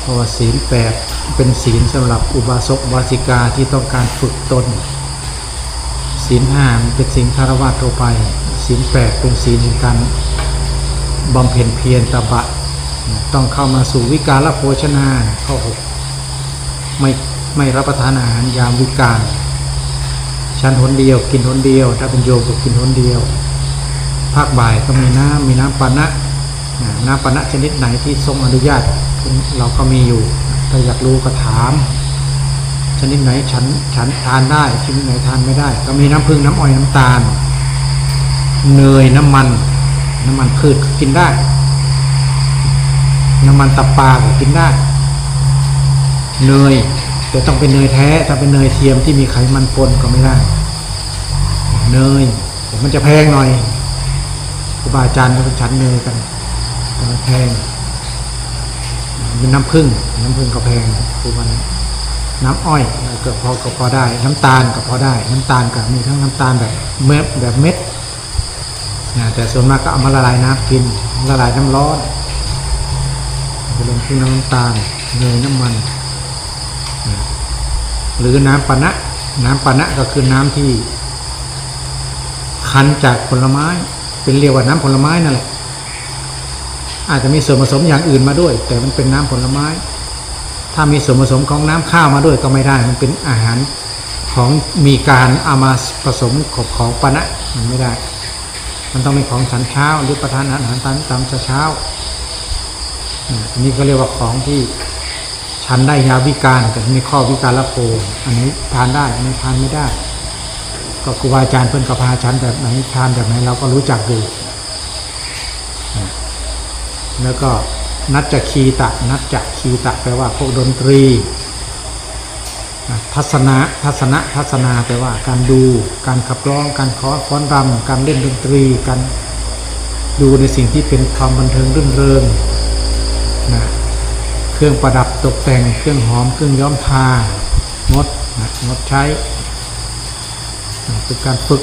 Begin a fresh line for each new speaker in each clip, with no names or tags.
เพราะว่าศีลแปดเป็นศีลสำหรับอุบาสกอุบาสิกาที่ต้องการฝึกตน ศีลห้ามเป็นศีลคารวะทั่วไป ศีลแปดเป็นศีลแห่งการบำเพ็ญเพียรตบะ ต้องเข้ามาสู่วิกาละโภชนาข้อหกไม่ไม่รับประทานอาหารยามวิการฉันหนเดียวกินหนเดียว ถ้าเป็นโยมก็กินหนเดียว ภาคบ่ายก็มีน้ำมีน้ำปานะ อ่าน้ำปานะชนิดไหนที่ทรงอนุญาตเราก็มีอยู่ถ้าอยากรู้ก็ถาม ชนิดไหนฉันฉันทานได้ ชนิดไหนทานไม่ได้ ก็มีน้ำผึ้งน้ำอ้อยน้ำตาล เนยน้ำมัน น้ำมันพืชก็กินได้ น้ำมันตับปลาก็กินได้ เนยแต่ต้องเป็นเนยแท้ถ้าเป็นเนยเทียมที่มีไขมันปนก็ไม่ได้ เนยแต่มันจะแพงหน่อยครูบาอาจารย์ก็เป็นชั้นเนยกัน แพงเป็นน้ำผึ้งน้ำผึ้งก็แพงครูบาน้ำอ้อยก็พอก็พอได้ น้ำตาลก็พอได้ น้ำตาลก็มีทั้งน้ำตาลแบบเม็ดแบบเม็ดนะแต่ส่วนมากก็เอามาละลายน้ำกินละลายน้ำร้อนจะลงที่น้ำตาลเนยน้ำมัน หรือน้ำปานะน้ำปานะก็คือน้ำที่คั้นจากผลไม้ เป็นเรียกว่าน้ำผลไม้นั่นแหละ อาจจะมีส่วนผสมอย่างอื่นมาด้วย แต่มันเป็นน้ำผลไม้ ถ้ามีส่วนผสมของน้ำข้าวมาด้วยก็ไม่ได้ มันเป็นอาหารของมีการเอามาผสมกับของปานะมันไม่ได้ มันต้องเป็นของฉันเช้าหรือประทานอาหารตามตามเช้าอันนี้ก็เรียกว่าของที่ฉันได้ยาวิการแต่มีข้อวิการละโภอันนี้ทานได้อันนี้ทานไม่ได้ ก็ครูบาอาจารย์เพิ่นก็พาฉันแบบไหนทานแบบไหนเราก็รู้จักอยู่ แล้วก็นัจจคีตะนัจจคีตะแปลว่าพวกดนตรี ทัศนะทัศนะทัศนาแปลว่าการดูการขับร้องการขอฟ้อนรำการเล่นดนตรีการดูในสิ่งที่เป็นความบันเทิงรื่นเริงนะเครื่องประดับตกแต่งเครื่องหอมเครื่องย้อมทางดนะงดใช้เป็นการฝึก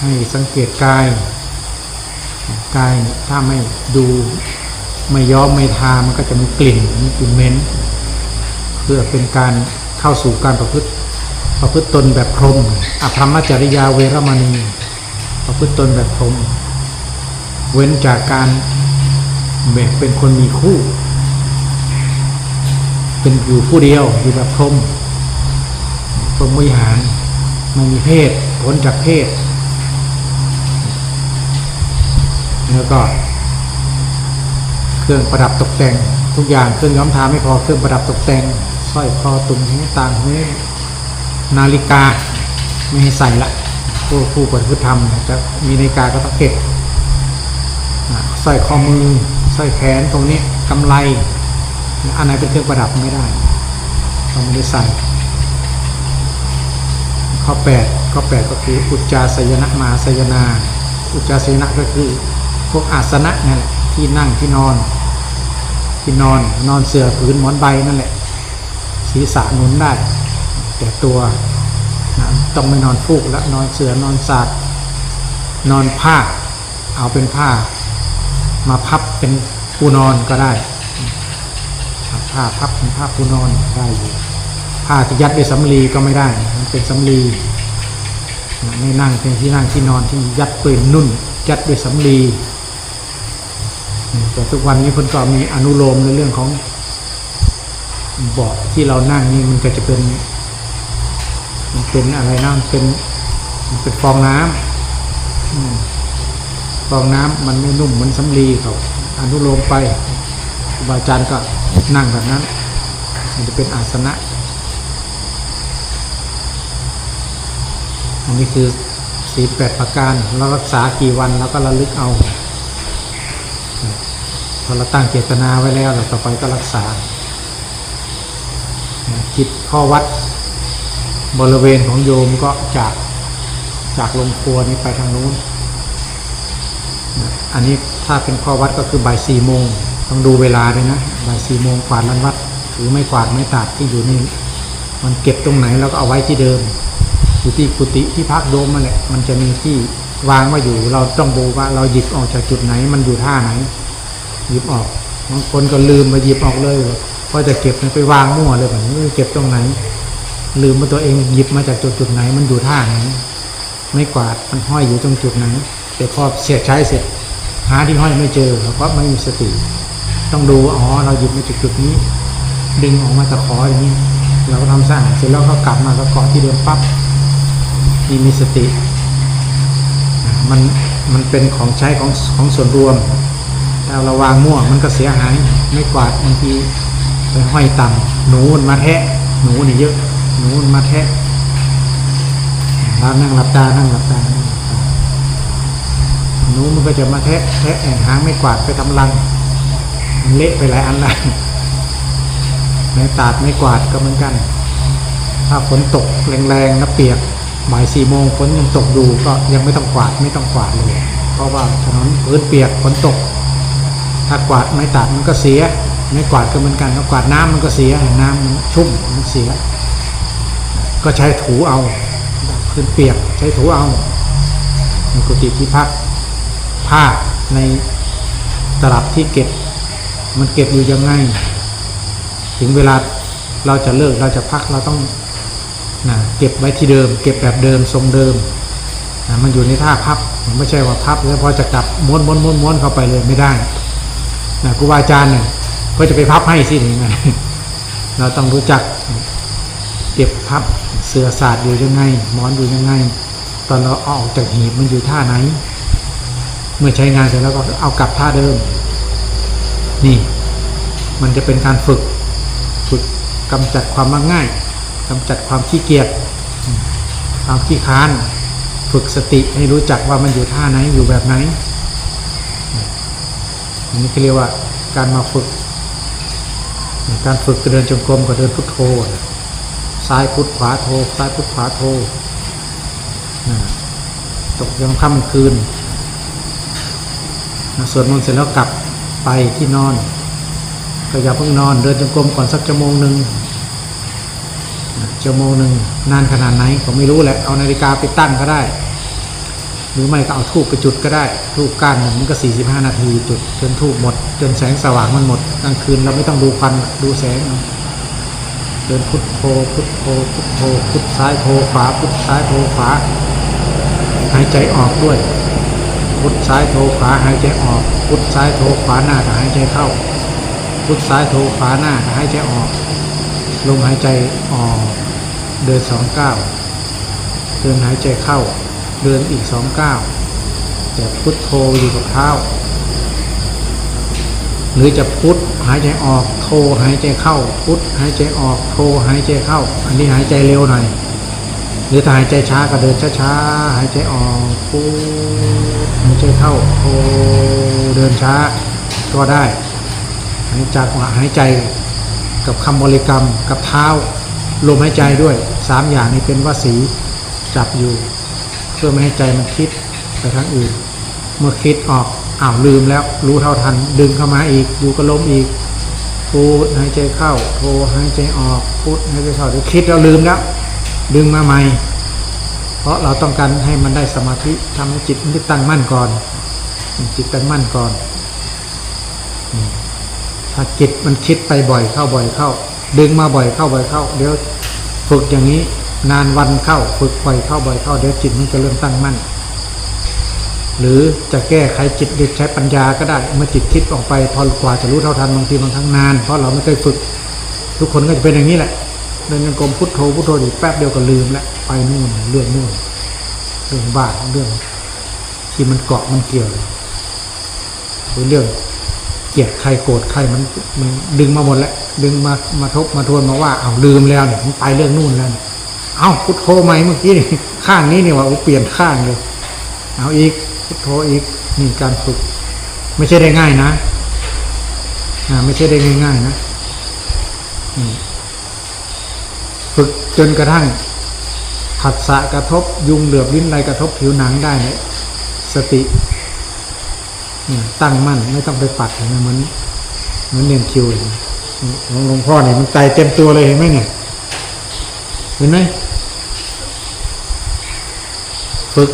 ให้สังเกตกายกายถ้าไม่ดู ไม่ย้อมไม่ทามันก็จะมีกลิ่นมีกลิ่นเหม็นเพื่อเป็นการเข้าสู่การประพฤติประพฤติตนแบบพรหมอภรรมจริยาเวรมณี ประพฤติตนแบบพรหมเว้นจากการแบบเป็นคนมีคู่ เป็นอยู่ผู้เดียวอยู่แบบพรหมพรหมวิหารไม่มีเพศพ้นจากเพศแล้วก็ รื่องประดับตกแต่ง ทุกอย่างเครื่องย้อมทาไม่พอเครื่องประดับตกแต่งสร้อยคอตุ่มหูต่างหูนาฬิกาไม่ให้ใส่ละผู้ผู้ปฏิบัติธรรมจะมีนาฬิกาก็ต้องเก็บสร้อยข้อมือสร้อยแขนตรงนี้กำไรอันไหนเป็นเครื่องประดับไม่ได้เราไม่ได้ใส่ ข้อ8ข้อ8ก็คืออุจจาสยนะมาสยนา อุจจาสยนะก็คือพวกอาสนะนั่นแหละที่นั่งที่นอน ที่นอนนอนเสื่อผืนหมอนใบนั่นแหละ ศีรษะหนุนได้ แต่ตัวนะต้องไม่นอนฟูกแล้วนอนเสือนอนสาดนอนผ้า เอาเป็นผ้า มาพับเป็นปูนอนก็ได้ผ้าพับเป็นผ้าปูนอนได้อยู่ผ้าที่ยัดด้วยสำลีก็ไม่ได้ มันเป็นสำลีไม่นั่งเป็นที่นั่งที่นอนที่ยัดด้วยนุ่นยัดด้วยสำลี แต่ทุกวันนี้เพิ่นก็มีอนุโลมในเรื่องของเบาะที่เรานั่งนี่มันก็จะเป็น มันเป็นอะไรนะมันเป็นมันเป็นฟองน้ำอืมฟองน้ำมันไม่นุ่มเหมือนสำลีเขาอนุโลมไปครูบาอาจารย์ก็นั่งแบบนั้น มันจะเป็นอาสนะ อันนี้คือสีแปดประการเรารักษากี่วันเราก็ระลึกเอา อเราตั้งเจตนาไว้แล้วเราต่อไปก็รักษาจิตข้อวัดบริเวณของโยมก็จากจากลงครัวนี้ไปทางนู้น อันนี้ถ้าเป็นข้อวัดก็คือบ่ายสี่โมงต้องดูเวลาด้วยนะบ่ายสี่โมงกวาดลันวัดถือไม่กวาดไม่ตัดที่อยู่นี่มันเก็บตรงไหนเราก็เอาไว้ที่เดิมอยู่ที่กุฏิที่พักโยมมันแหละมันจะมีที่วางไว้อยู่ เราต้องดูว่าเราหยิบออกจากจุดไหนมันอยู่ท่าไหน หยิบออกบางคนก็ลืมมาหยิบออกเลยพอจะเก็บเนี่ยไปวางมั่วเลยแบบนี้เก็บตรงไหน ลืมว่าตัวเองหยิบมาจากจุดจุดไหน มันอยู่ท่าไหนไม่กวาดมันห้อยอยู่ตรงจุดไหนแต่พอเสียใช้เสร็จ หาที่ห้อยไม่เจอเพราะไม่มีสติ ต้องดูอ๋อเราหยิบมาจากจุดนี้ ดึงออกมาตะขออย่างนี้เราก็ทำสะอาดเสร็จแล้วก็กลับมาก็เกาะที่เดิมปั๊บนี่มีสติ มันมันเป็นของใช้ของของส่วนรวม ถ้าเราวางมั่วมันก็เสียหายไม่กวาดบางทีไปห้อยต่ำหนูมันมาแทะ หนูนี่เยอะหนูมันมาแทะเรานั่งหลับตานั่งหลับตานั่งหลับตาหนูมันก็จะมาแทะแทะแอนหางไม่กวาดไปทำรังมันเละไปหลายอันละไม้ตาดไม่กวาดก็เหมือนกัน ถ้าฝนตกแรงๆนะเปียกบ่ายสี่โมงฝนยังตกดูก็ยังไม่ต้องกวาดไม่ต้องกวาดเลย เพราะว่าถนนพื้นเปียกฝนตก ถ้ากวาดไม้ตัดมันก็เสีย ไม่กวาดก็เหมือนกันถ้ากวาดน้ำมันก็เสียน้ำมันชุ่มมันเสีย ก็ใช้ถูเอาพื้นเปียกใช้ถูเอาในกุฏิที่พักผ้าในตลับที่เก็บ มันเก็บอยู่ยังไง ถึงเวลาเราจะเลิกเราจะพักเราต้องนะเก็บไว้ที่เดิม เก็บแบบเดิมทรงเดิมนะมันอยู่ในท่าพับ มันไม่ใช่ว่าพับ แล้วพอจะกลับม้วนม้วนม้วนม้วนเข้าไปเลยไม่ได้ ครูบาอาจารย์เนี่ยก็จะไปพับให้สิหรือไงเราต้องรู้จักเก็บพับเสื้อศาสตร์อยู่ยังไงหมอนอยู่ยังไง ตอนเราเอาออกจากหีบมันอยู่ท่าไหน เมื่อใช้งานเสร็จแล้วก็เอากลับท่าเดิม นี่ มันจะเป็นการฝึกฝึกกำจัดความมักง่ายกำจัดความขี้เกียจความขี้ค้าน ฝึกสติให้รู้จักว่ามันอยู่ท่าไหนอยู่แบบไหน อันนี้เขาเรียกว่าการมาฝึก การฝึกเดินจงกรมกับเดินพุทโธซ้ายพุทขวาโธซ้ายพุทขวาโธตกยังค่ำคืนสวดมนต์เสร็จแล้วกลับไปที่นอนก็อย่าเพิ่งนอนเดินจงกรมก่อนสักชั่วโมงหนึ่งชั่วโมงหนึ่งนานขนาดไหนผมไม่รู้แหละเอานาฬิกาไปตั้งก็ได้ หรือไม่ก็เอาทูบไปจุดก็ได้ทูบก้านหนึ่งมันก็ 45 นาทีจุดจนทูบหมด จนแสงสว่างมันหมดกลางคืนเราไม่ต้องดูควันดูแสงเดินพุทโธพุทโธพุทโธพุทซ้ายโธขวาพุทซ้ายโธขวาหายใจออกด้วย พุทซ้ายโธขวาหายใจออก พุทซ้ายโธขวาหน้าหายใจเข้า พุทซ้ายโทขวาหน้าหายใจออกลมหายใจออกเดินสองเก้าเดินหายใจเข้า เดินอีกสองเก้าแต่พุทโธอยู่กับเท้า หรือจะพุทหายใจออกโทหายใจเข้า พุทหายใจออกโทหายใจเข้า อันนี้หายใจเร็วหน่อยหรือถ้าหายใจช้าก็เดินช้าๆหายใจออกพุทหายใจเข้าโทเดินช้าก็ได้หายจากหายใจกับคำบริกรรมกับเท้าลมหายใจด้วยสามอย่างนี้เป็นวสีจับอยู่ พื่อไม่ให้ใจมันคิดไปทางอื่น เมื่อคิดออกอ้าวลืมแล้ว รู้เท่าทัน ดึงเข้ามาอีกอยู่ก็ล้มอีกพูดหายใจเข้าโทหายใจออกพูดหายใจเข้าเดี๋ยวคิดแล้วลืมแล้ว ดึงมาใหม่ เพราะเราต้องการให้มันได้สมาธิทำให้จิตมันตั้งมั่นก่อน จิตตั้งมั่นก่อน ถ้าจิตมันคิดไปบ่อยเข้าบ่อยเข้า ดึงมาบ่อยเข้าบ่อยเข้า เดี๋ยวฝึกอย่างนี้ นานวันเข้าฝึกบ่อยเข้าบ่อยเข้าเดี๋ยวจิตมันจะเริ่มตั้งมั่น หรือจะแก้ไขจิตเด็กใช้ปัญญาก็ได้ เมื่อจิตคิดออกไปพอกว่าจะรู้เท่าทันบางทีบางครั้งนาน เพราะเราไม่เคยฝึก ทุกคนก็จะเป็นอย่างนี้แหละเดินยังกรมพุทโธพุทโธอยู่แป๊บเดียวก็ลืมแล้วไปนู่นเรื่องนู่นเรื่องบ้าเรื่อง ที่มันเกาะมันเกี่ยวหรือเรื่องเกลียดใครโกรธใครมันมันดึงมาหมดแล้วดึงมามาทบมาทวนมาว่าเอาลืมแล้วเนี่ยมันไปเรื่องนู่นแล้วเนี่ย เอาพุทโธใหม่เมื่อกี้นี่ข้างนี้เนี่ยว่าโอเปลี่ยนข้างเลย เอาอีกพุทโธอีกนี่การฝึก ไม่ใช่ได้ง่ายนะอ่าไม่ใช่ได้ง่าย ๆ นะฝึกจนกระทั่งผัสสะกระทบยุงเหลือบลิ้นไรกระทบผิวหนังได้เนี่ยสติตั้งมั่นไม่ต้องไปปัดเห็นไหมเหมือนเหมือนเนียนคิวเลยหลวงพ่อเนี่ยมันใจเต็มตัวเลยเห็นไหมเนี่ย เห็นไหม ฝึก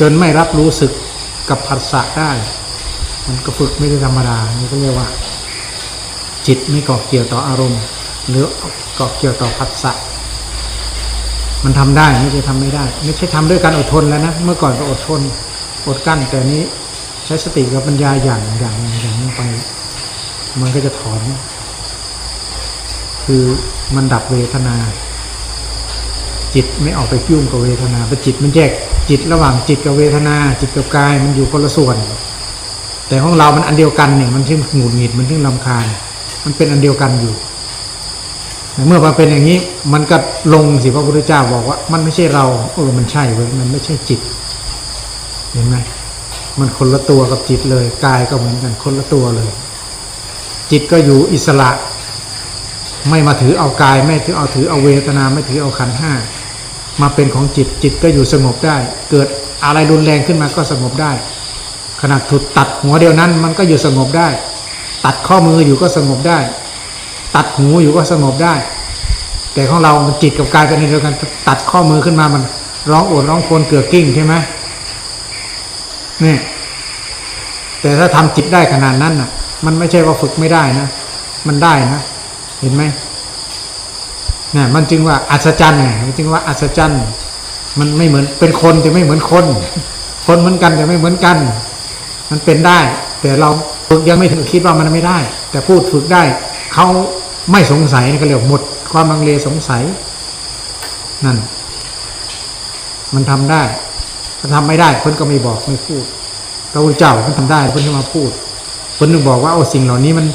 จนไม่รับรู้สึกกับผัสสะได้ มันก็ฝึกไม่ได้ธรรมดานี่ก็เรียกว่า จิตไม่เกาะเกี่ยวต่ออารมณ์ หรือเกาะเกี่ยวต่อผัสสะมันทำได้ไม่ใช่ทำไม่ได้ ไม่ใช่ทำด้วยการอดทนแล้วนะเมื่อก่อนก็อดทนอดกั้นแต่นี้ใช้สติกับปัญญาอย่างอย่างอย่างลงไป มันก็จะถอน คือมันดับเวทนา จิตไม่ออกไปยุ่งกับเวทนาเป็นจิตมันแยกจิตระหว่างจิตกับเวทนา จิตกับกายมันอยู่คนละส่วน แต่ของเรามันอันเดียวกันเนี่ยมันถึงหงุดหงิดมันถึงลำคาญ มันเป็นอันเดียวกันอยู่เมื่อมันเป็นอย่างนี้มันก็ลงสิพระพุทธเจ้าบอกว่า มันไม่ใช่เราเออมันใช่เว้ยมันไม่ใช่จิต เห็นไหมมันคนละตัวกับจิตเลยกายก็เหมือนกันคนละตัวเลย จิตก็อยู่อิสระ ไม่มาถือเอากาย ไม่ถือเอาถือเอาเวทนาไม่ถือเอาขันห้า มาเป็นของจิตจิตก็อยู่สงบได้ เกิดอะไรรุนแรงขึ้นมาก็สงบได้ ขนาดถูกตัดหัวเดียวนั้นมันก็อยู่สงบได้ ตัดข้อมืออยู่ก็สงบได้ ตัดหูอยู่ก็สงบได้ แต่ของเรามันจิตกับกายเป็นเดียวกัน ตัดข้อมือขึ้นมามัน ร้องโอดร้องโครวญเกลือกกิ้งใช่ไหมนี่แต่ถ้าทำจิตได้ขนาดนั้นน่ะ มันไม่ใช่ว่าฝึกไม่ได้นะ มันได้นะ เห็นไหม นี่ยมันจึงว่าอัศจรรย์ไงมันจึงว่าอัศจรรย์ มันไม่เหมือนเป็นคนแต่ไม่เหมือนคน คนเหมือนกันแต่ไม่เหมือนกัน มันเป็นได้ แต่เราฝึกยังไม่ถึงคิดว่ามันไม่ได้ แต่พูดฝึกได้เขาไม่สงสัยนี่ก็เรียกหมด ความลังเลสงสัยนั่น มันทำได้ถ้าทำไม่ได้เพิ่นก็ไม่บอกไม่พูดพระพุทธเจ้าเพิ่นทำได้เพิ่นจะมาพูดเพิ่นถึงบอกว่าโอ้สิ่งเหล่านี้มัน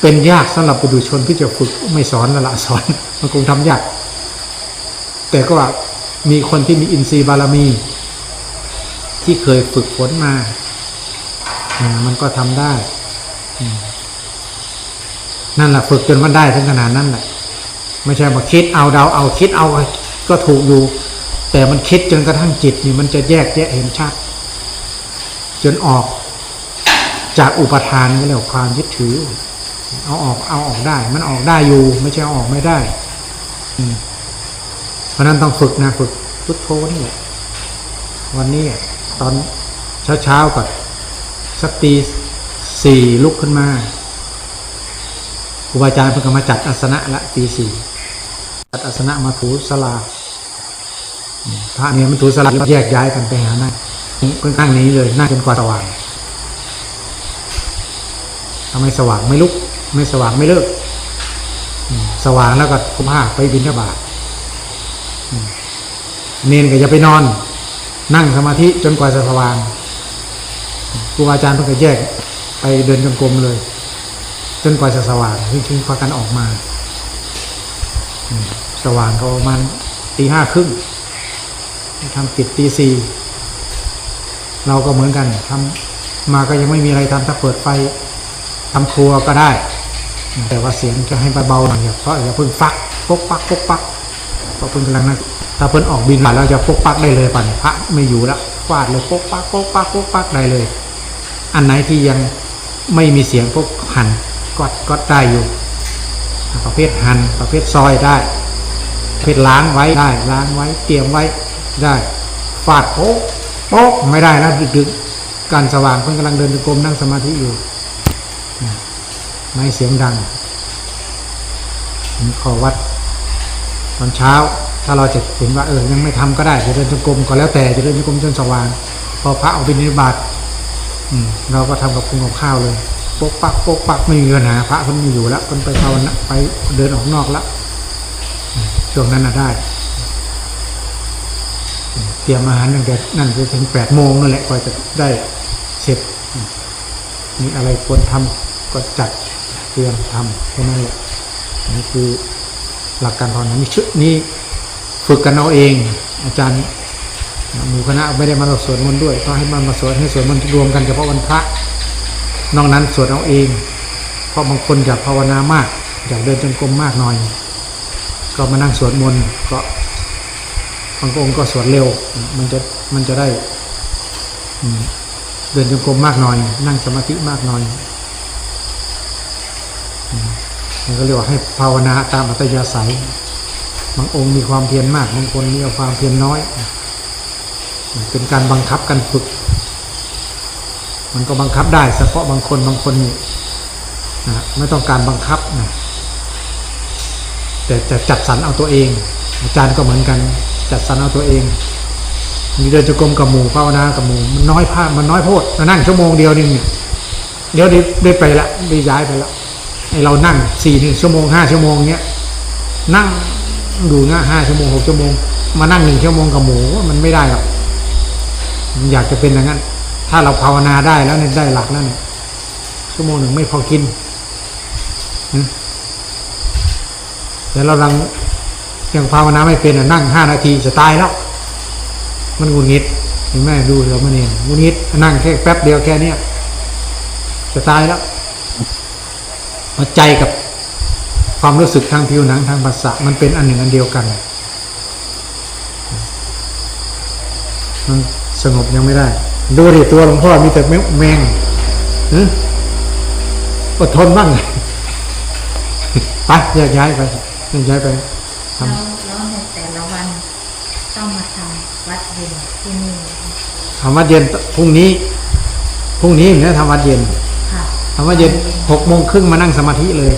เป็นยากสำหรับปุถุชนที่จะฝึกไม่สอนละละสอนมันคงทำยากแต่ก็ว่ามีคนที่มีอินทรีย์บารมี ที่เคยฝึกฝนมาอ่ามันก็ทำได้นั่นแหละฝึกจนมันได้ถึงขนาดนั้นแหละไม่ใช่มาคิดเอาเดาเอาคิดเอาก็ถูกอยู่ แต่มันคิดจนกระทั่งจิตนี่มันจะแยกแยะเห็นชัดจนออกจากอุปทานก็เรียกว่าความยึดถือ เอาออกเอาออกได้ มันออกได้อยู่ ไม่ใช่เอาออกไม่ได้อืเพราะนั้นต้องฝึกนะฝึกพุทโธนี่แหละวันนี้ตอนเช้าๆก่อนสักตีสี่ลุกขึ้นมาครูบาอาจารย์เพิ่งก็มาจัดอาสนะละตีสี่จัดอาสนะมาถูสลาพระเนี่ยมันถูสลาแยกย้ายกันไปหานั่งค่อนข้างนี้เลยนั่งจนกว่าสว่างถ้าไมสว่างไม่ลุก ไม่สว่างไม่เลิก สว่างแล้วก็คุมผ้าไปบินทบาทเนนก็จะไปนอน นั่งสมาธิจนกว่าจะสว่างครูอาจารย์เพิ่งก็แยกไปเดินจงกรมเลย จนกว่าจะสว่างถึงถึงพากันออกมา สว่างก็ประมาณตีห้าครึ่งทำปิดตีสี่เราก็เหมือนกันทำมาก็ยังไม่มีอะไรทำถ้าเปิดไฟทำครัวก็ได้ แต่ว่าเสียงจะให้เบาๆหน่อยอย่าเพราะอย่าเพิ่งฟักปกปักปกปักเพราะเพิ่งกำลังนะถ้าเพิ่นออกบินมาแล้วจะปกปักได้เลยปั่นพระไม่อยู่แล้วฟาดเลยปกปักปกปักปกปักได้เลย อันไหนที่ยังไม่มีเสียงพวกหันก็ก็ได้อยู่ ประเภทหันประเภทซอยได้ ประเภทล้างไว้ได้ล้างไว้เตรียมไว้ได้ฟาดโป๊กโป๊กไม่ได้แล้วดึกๆการสว่างเพิ่งกำลังเดินจงกรมนั่งสมาธิอยู่ ไม่เสียงดังขอวัดตอนเช้า ถ้าเราจะเห็นว่าเออยังไม่ทำก็ได้จะเดินจงกรมก็แล้วแต่จะเดินจงกรมจนสว่าง พอพระเอาไปนิบาตอืมเราก็ทำกับพุงกับข้าวเลยปกปักปกปักไม่มีปัญหาพระคนม่อยู่แล้วคนไปภาวนาไปเดินออกนอกแล้วช่วงนั้นน่ะได้ เตรียมอาหารตั้งแต่นั่นจะถึงแปดโมงนั่นแหละกว่าจะได้เสร็จมีอะไรควรทำก็จัด รียมทำแค่นั้นแหละนี่คือหลักการภาวนานี่ชุดนี้ฝึกกันเอาเอง อาจารย์หมู่คณะไม่ได้มาสวดมนต์ด้วยก็ให้มันมาสวดให้สวดมนต์รวมกันเฉพาะวันพระนอกนั้นสวดเอาเอง เพราะบางคนอยากภาวนามาก อยากเดินจงกรมมากหน่อย ก็มานั่งสวดมนต์ก็บางองค์ก็สวดเร็ว มันจะมันจะได้เดินจงกรมมากหน่อย นั่งสมาธิมากหน่อย มันก็เรียกว่าให้ภาวนาตามอัตยาศัย บางองค์มีความเพียรมากบางคนมีความเพียรน้อย เป็นการบังคับกันฝึก มันก็บังคับได้เฉพาะบางคนบางคนนี่นะไม่ต้องการบังคับนะแต่จะจัดสรรเอาตัวเอง อาจารย์ก็เหมือนกันจัดสรรเอาตัวเองมีเดินจงกรมกับหมู่ภาวนากับหมู่มันน้อยผ้ามันน้อยโพดมานั่งชั่วโมงเดียวนึงเนี่ยเดี๋ยวด้ได้ไปละได้ย้ายไปละ ไอเรานั่งสี่หนึ่งชั่วโมงห้าชั่วโมงเนี้ยนั่งดูนะห้าชั่วโมงหกชั่วโมง มานั่งหนึ่งชั่วโมงกับหมูมันไม่ได้หรอกมันอยากจะเป็นอย่างนั้น ถ้าเราภาวนาได้แล้วเนี่ยได้หลักแล้วเนี่ยชั่วโมงหนึ่งไม่พอกินแต่เราลังยังภาวนาไม่เป็นอะนั่งห้านาทีจะตายแล้ว มันงุดหงิดเห็นไหมดูเรามันเองหงุดหงิดนั่งแค่แป๊บเดียวแค่เนี้ยจะตายแล้ว หัวใจกับความรู้สึกทางผิวหนังทางภาษาทมันเป็นอันหนึ่งอันเดียวกันมันสงบยังไม่ได้ ดูดิตัวหลวงพ่อมีแต่แมแมงหึอดทนบ้างไปแยกย้ายไปแยกย้ายไปท
แล้วแล้วในแต่ละวันต้องมาทำวัดเย็นที่นี่ำ
ทำวัดเย็นพรุ่งนี้พรุ่งนี้เนี่ยทำวัดเย็น
ค่ะ
ทำวัดเย็นหกโมงครึ่งมานั่งสมาธิเลย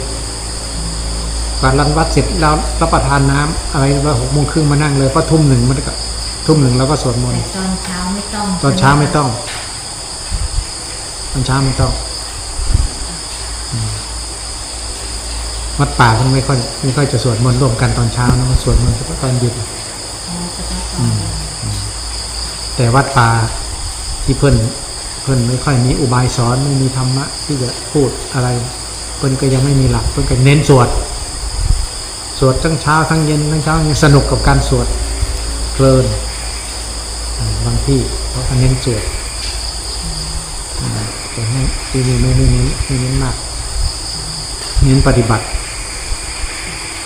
กวาดรันวัดเสร็จแล้วรับประทานน้ำอะไรแล้วหกโมงครึ่งมานั่งเลยก็ทุ่มหนึ่งมันก็ทุ่มหนึ่งแล้วก็สวดมน
แต่
ต์
ตอนเช้าไม่ต้อง
ตอนเช้าไม่ต้องตอนเช้าไม่ต้องอืมวัดป่ามันไม่ค่อยไม่ค่อยจะสวดมนต์ร่วมกันตอนเช้านะมันสวดมนต์เฉพาะตอนเย็น
อ๋อเฉพาะตอนเย็น
แต่วัดป่าที่เพิ่น เพิ่นไม่ค่อยมีอุบายสอนไม่มีธรรมะที่จะพูดอะไร เพิ่นก็ยังไม่มีหลักเพิ่นก็เน้นสวด สวดทั้งเช้าทั้งเย็นทั้งเช้ายังสนุกกับการสวดเพลินบางที่เขาเน้นสวดแต่ให้ที่นี่ไม่ไม่เน้นไม่เน้นมาก เน้นปฏิบัติ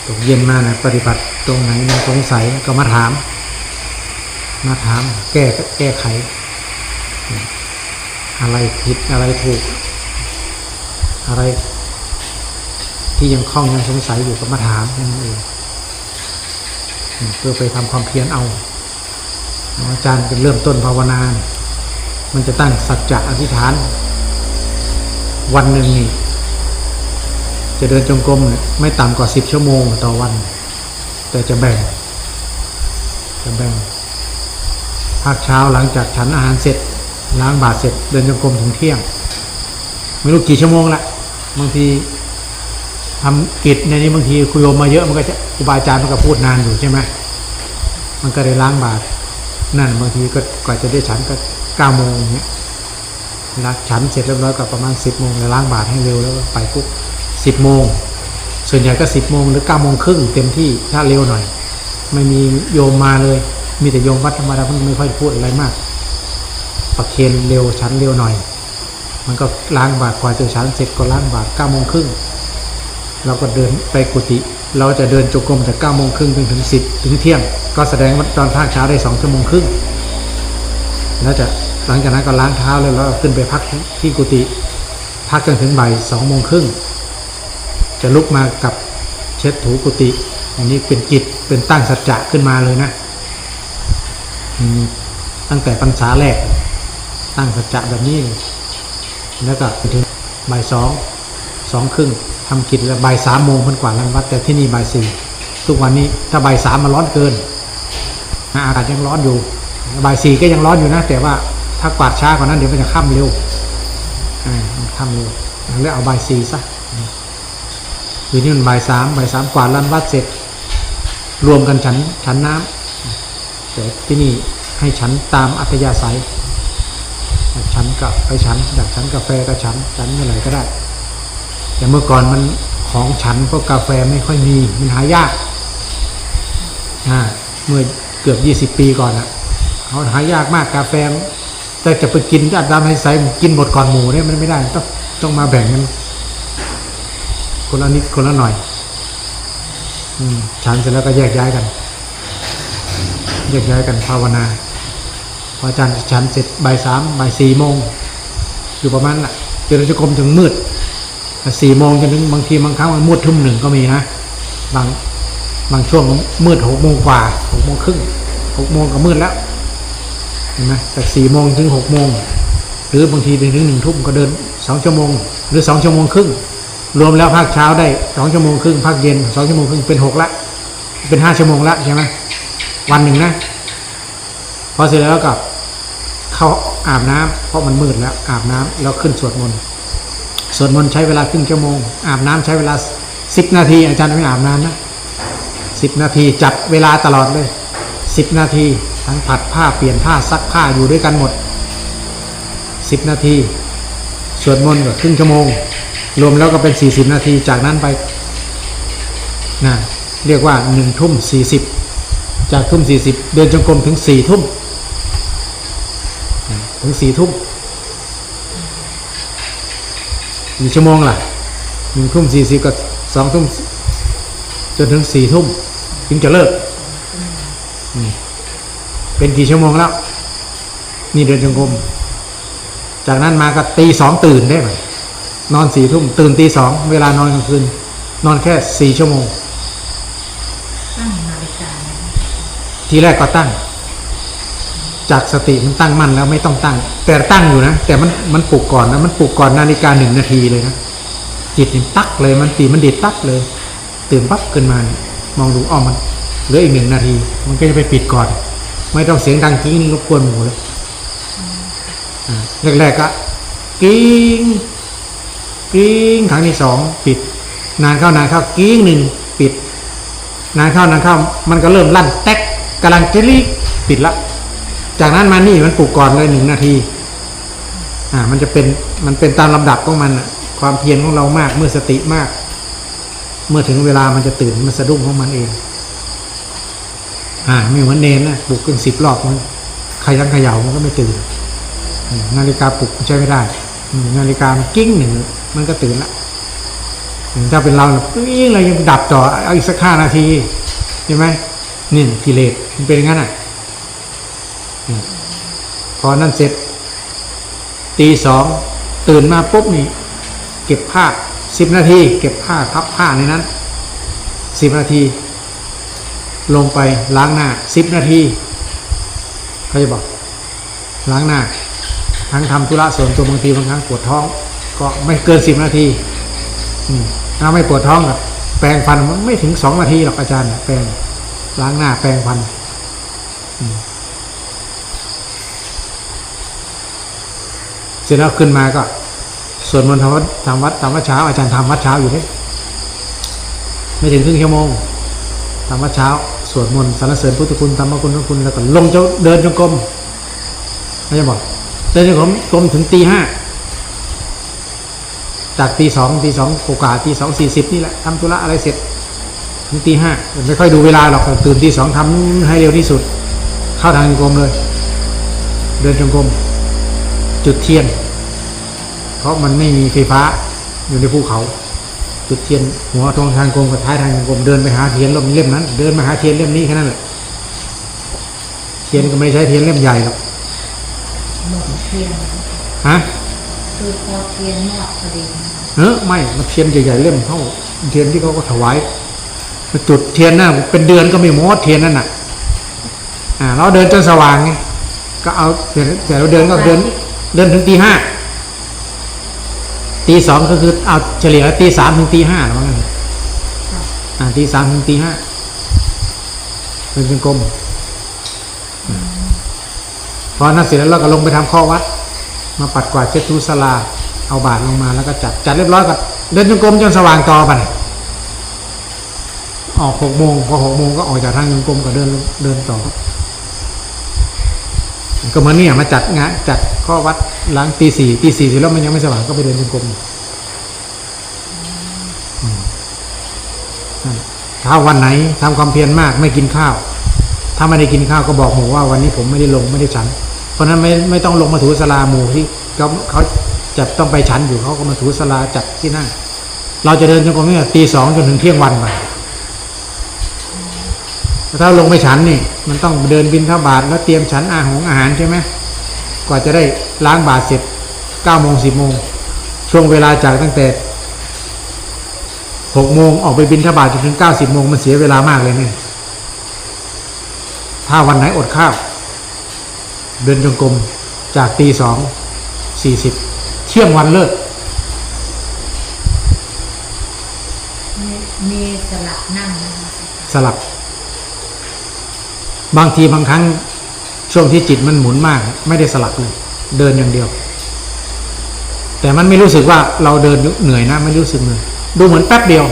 ตกเย็นมานะปฏิบัติตรงไหนมันสงสัยก็มาถาม มาถาม แก้แก้ไข อะไรผิดอะไรถูก อะไร ที่ยังคล่องยังสงสัยอยู่ก็มาถามนั่นเองเพื่อไปทำความเพียรเอาอาจารย์เป็นเริ่มต้นภาวนานมันจะตั้งสัจจะอธิษฐาน วันหนึ่งนี่จะเดินจงกรมเนี่ยไม่ต่ำกว่าสิบชั่วโมงต่อวัน แต่จะแบ่ง จะแบ่งภาคเช้าหลังจากฉันอาหารเสร็จ ล้างบาตรเสร็จเดินจงกรมถึงเที่ยง ไม่รู้กี่ชั่วโมงละบางทีทำกิจในนี้บางทีคุยโยมมาเยอะมันก็จะครูบาอาจารย์มันก็พูดนานอยู่ใช่ไหมมันก็ได้ล้างบาตรนั่นบางทีก็กว่าจะได้ฉันก็เก้าโมงเนี้ยล้างฉันเสร็จเรียบร้อยก็ประมาณสิบโมงแล้วล้างบาตรให้เร็วแล้วก็ไปปุ๊บสิบโมงส่วนใหญ่ก็สิบโมงหรือเก้าโมงครึ่งเต็มที่ถ้าเร็วหน่อย ไม่มีโยมมาเลย มีแต่โยมวัดธรรมดาเพิ่งไม่ค่อยพูดอะไรมาก ประเคนเร็วชั้นเร็วหน่อย มันก็ล้างบาตรกว่าจะชั้นเสร็จก็ล้างบาตรเก้าโมงครึ่งเราก็เดินไปกุฏิเราจะเดินจงกรมจากเก้าโมงครึ่งถึงถึงสิบถึงเที่ยง ก็แสดงว่าตอนภาคเช้าได้สองชั่วโมงครึ่งแล้วจะหลังจากนั้นก็ล้างเท้าเลยแล้วก็ขึ้นไปพักที่กุฏิพักจนถึงบ่ายสองโมงครึ่งจะลุกมากับเช็ดถูกุฏิอันนี้เป็นกิจเป็นตั้งสัจจะขึ้นมาเลยนะตั้งแต่พรรษาแรก ตั้งสัจจะแบบนี้ แล้วก็ไปถึงบ่ายสองสองครึ่งทำกิจแล้วบ่ายสามโมงเพิ่นกว่าดรันวัดแต่ที่นี่บ่ายสี่ทุกวันนี้ถ้าบ่ายสามมันร้อนเกินอากาศยังร้อนอยู่บ่ายสี่ก็ยังร้อนอยู่นะ แต่ว่าถ้ากวาดช้ากว่านั้นเดี๋ยวมันจะค่ำเร็วอ่ามันค่ำเร็วแล้วเอาบ่ายสี่ซะคือนี่มันบ่ายสามบ่ายสามกวาดรันวัดเสร็จ รวมกันฉันฉันน้ำแต่ที่นี่ให้ฉันตามอัธยาศัย ฉันก็ไปฉันอยากฉันกาแฟก็ฉันฉันเมื่อไหร่ก็ได้ แต่เมื่อก่อนมันของฉันพวกกาแฟไม่ค่อยมีมันหายากอ่าเมื่อเกือบยี่สิบปีก่อนอะเขาหายากมากกาแฟ แต่จะไปกินอัดดำให้ใสกินหมดก่อนหมูเนี่ยมันไม่ได้ต้องต้องมาแบ่งกันคนละนิดคนละหน่อย อืมฉันเสร็จแล้วก็แยกย้ายกันแยกย้ายกันภาวนา ออาจารย์ฉันเสร็จบ่ายสามบ่ายสี่โมงอยู่ประมาณน่ะเจริญจงกรมถึงมืดสี่โมงจนถึงบางทีบางครั้งมันมืดทุ่มหนึ่งก็มีนะบางบางช่วงมืดหกโมงกว่าหกโมงครึ่งหกโมงก็มืดแล้วเห็นไหมจากสี่โมงถึงหกโมงหรือบางทีถึงหนึ่งทุ่มก็เดินสองชั่วโมง หรือสองชั่วโมงครึ่งรวมแล้วภาคเช้าได้สองชั่วโมงครึ่งภาคเย็นสองชั่วโมงครึ่งเป็นหกละ เป็นห้าชั่วโมงละใช่ไหมวันหนึ่งนะ พอเสร็จแล้วก็ เข้าอาบน้ำเพราะมันมืดแล้วอาบน้ำแล้วขึ้นสวดมนต์สวดมนต์ใช้เวลาครึ่งชั่วโมง อาบน้ำใช้เวลาสิบนาที อาจารย์ไม่อาบน้ำนะสิบนาทีจับเวลาตลอดเลยสิบนาทีทั้งผัดผ้าเปลี่ยนผ้าซักผ้าอยู่ด้วยกันหมดสิบนาทีสวดมนต์ก็ครึ่งชั่วโมง รวมแล้วก็เป็นสี่สิบนาทีจากนั้นไปนะเรียกว่าหนึ่งทุ่มสี่สิบจากทุ่มสี่สิบเดินจงกรมถึงสี่ทุ่ม ถึงสี่ทุ่มกี่ชั่วโมงล่ะหนึ่งทุ่มสี่สิบกับสองทุ่มจนถึงสี่ทุ่มถึงจะเลิกอืมเป็นกี่ชั่วโมงแล้ว นี่เดินจงกรมจากนั้นมาก็ตีสองตื่นได้ไหมนอนสี่ทุ่มตื่นตีสองเวลานอนกลางคืน นอนแค่สี่ชั่วโมง
ตั้งนาฬิกาไหม
ทีแรกก็ตั้ง จากสติมันตั้งมั่นแล้วไม่ต้องตั้ง แต่ตั้งอยู่นะ แต่มันมันปลุกก่อนนะมันปลุกก่อนนาฬิกาหนึ่งนาทีเลยนะจิตมันตักเลยมันตีมันดิดตักเลย ตื่นปั๊บขึ้นมา มองดูอ้อมมันเหลืออีกหนึ่งนาที มันก็จะไปปิดก่อน ไม่ต้องเสียงดังกิ้งรบกวนหมูเลยแรกๆก็กิ้งกิ้งครั้งที่สองปิด นานเข้านานเข้ากิ้งหนึ่งปิด นานเข้านานเข้า มันก็เริ่มลั่นแต๊กกำลังจะรีบปิดละ จากนั้นมานี่มันปลุกก่อนเลยหนึ่งนาที อ่า มันจะเป็นมันเป็นตามลำดับของมันอะความเพียรของเรามาก เมื่อสติมาก เมื่อถึงเวลามันจะตื่นมันสะดุ้งของมันเอง อ่าไม่เหมือนเนนนะปลุกขึ้นสิบรอบมันใครทั้งเขย่ามันก็ไม่ตื่น นาฬิกาปลุกใช้ไม่ได้ นาฬิกามันกิ้งหนึ่งมันก็ตื่นละถ้าเป็นเราปิ้งเรายังดับต่อเอาอีกสักห้านาทีใช่ไหมนี่กิเลสมันเป็นย่างนั้นอะ อนั่นเสร็จ ตีสองตื่นมาปุ๊บนี่เก็บผ้าสิบนาที เก็บผ้าพับผ้าในนั้นสิบนาที ลงไปล้างหน้าสิบนาทีเขาจะบอก ล้างหน้า ทั้งทำธุระส่วนตัวบางทีบางครั้งปวดท้อง ก็ไม่เกินสิบนาทีถ้าไม่ปวดท้องกับแปรงฟันมันไม่ถึงสองนาทีหรอกอาจารย์แปรงล้างหน้าแปรงฟันอืม เสร็จแล้วขึ้นมาก็สวดมนต์ทำวัดทำวัดทำวัดเช้า อาจารย์ทำวัดเช้าอยู่นี่ไม่ถึงครึ่งชั่วโมงทำวัดเช้า สวดมนต์สรรเสริญพุทธคุณธรรมคุณพระคุณแล้วก็ลงเจ้าเดินจงกรมไม่ใช่บอกเดินจงกรมกรมถึงตีห้าจากตีสองตีสองโอกาสตีสองสี่สิบนี่แหละทำธุระอะไรเสร็จถึงตีห้าไม่ค่อยดูเวลาหรอกตื่นตีสองทำให้เร็วที่สุด เข้าทางจงกรมเลย เดินจงกรม จุดเทียน เพราะมันไม่มีไฟฟ้าอยู่ในภูเขา จุดเทียน หัวตรงทางกรมกับท้ายทางกรมเดินไปหาเทียนเล่มนั้น เดินมาหาเทียนเล่มนี้แค่นั้นแหละเทียนก็ไม่ได้ใช้เทียนเล่มใหญ่หรอก
หมดเทียน
ฮะ
คือพอเทียนหมดพอดีนะคะ
เออไม่มันเทียนใหญ่ๆเล่มเท่าเทียนที่เขาก็ถวายมาจุดเทียนน่ะเป็นเดือนก็ไม่หมดเทียนนั่นน่ะอ่าเราเดินจนสว่างไงก็เอาเดี๋ยวเดี๋ยวเราเดินก็เดิน เดินถึงตีห้าตีสองก็คือเอาเฉลี่ยตีสามถึงตีห้าหรือว่าไง
ค่ะ
อ่าตีสามถึงตีห้าเป็นเป็นกลมอืมพอนั้นเสร็จแล้วเราก็ลงไปทำข้อวัด มาปัดกวาดเช็ดทูสลา เอาบาทลงมาแล้วก็จัดจัดเรียบร้อยก็เดินจงกรมจนสว่างต่อไปออกหกโมงพอหกโมงก็ออกจากทางจงกรมก็เดินเดินต่อ ก็เหมือนเนี่ยมาจัดงานจัดข้อวัดหลังตีสี่ตีสี่เสร็จแล้วมันยังไม่สว่างก็ไปเดินจงกรมถ้าวันไหนทำความเพียรมากไม่กินข้าว ถ้าไม่ได้กินข้าวก็บอกหมูว่าวันนี้ผมไม่ได้ลงไม่ได้ฉัน เพราะฉะนั้นไม่ไม่ต้องลงมาถูสลาหมูที่เขาเขาจะต้องไปฉันอยู่เขาก็มาถูสลาจัดที่นั่งเราจะเดินจงกรมเนี่ยตีสองจนถึงเที่ยงวันไป ถ้าลงไปฉันนี่ มันต้องเดินบินเข้าบาทแล้วเตรียมฉันอาหารอาหารใช่ไหมกว่าจะได้ล้างบาทเสร็จเก้าโมงสิบโมงช่วงเวลาจากตั้งแต่หกโมงออกไปบินทบาทจนถึงเก้าสิบโมงมันเสียเวลามากเลยเนี่ยถ้าวันไหนอดข้าว เดินจงกรมจากตีสองสี่สิบเที่ยงวันเลิก
มีมีสลับนั่งนะคะ
สลับ บางทีบางครั้งช่วงที่จิตมันหมุนมาก ไม่ได้สลับเลย เดินอย่างเดียว แต่มันไม่รู้สึกว่าเราเดินเหนื่อยนะไม่รู้สึกเหนื่อยดูเหมือนแป๊บเดียว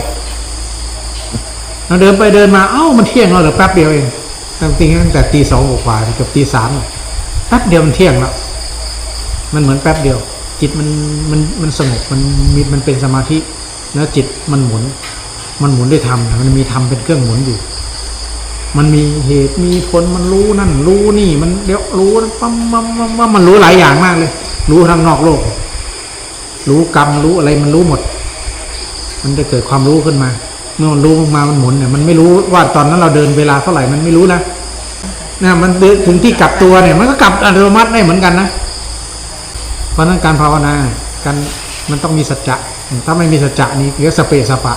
เราเดินไปเดินมาเอ้ามันเที่ยงแล้วหรือแป๊บเดียวเองตั้งจริงตั้งแต่ตีสองกว่าเกือบตีสามแป๊บเดียวมันเที่ยงแล้วมันเหมือนแป๊บเดียว จิตมันมันมันสงบมันมีมันเป็นสมาธิ แล้วจิตมันหมุน มันหมุนด้วยธรรมมันมีธรรมเป็นเครื่องหมุนอยู่ มันมีเหตุมีผลมันรู้นั่น รู้นี่ มันเดี๋ยวรู้ปั๊มปั๊มปั๊มปั๊มมันรู้หลายอย่างมากเลย รู้ทั้งนอกโลก รู้กรรมรู้อะไรมันรู้หมด มันจะเกิดความรู้ขึ้นมา เมื่อมันรู้มามันหมุนเนี่ยมันไม่รู้ว่าตอนนั้นเราเดินเวลาเท่าไหร่มันไม่รู้นะนะมันถึงที่กลับตัวเนี่ย มันก็กลับอัตโนมัติได้เหมือนกันนะเพราะนั้นการภาวนาการมันต้องมีสัจจะถ้าไม่มีสัจจะนี่เรียกสเปะสปะ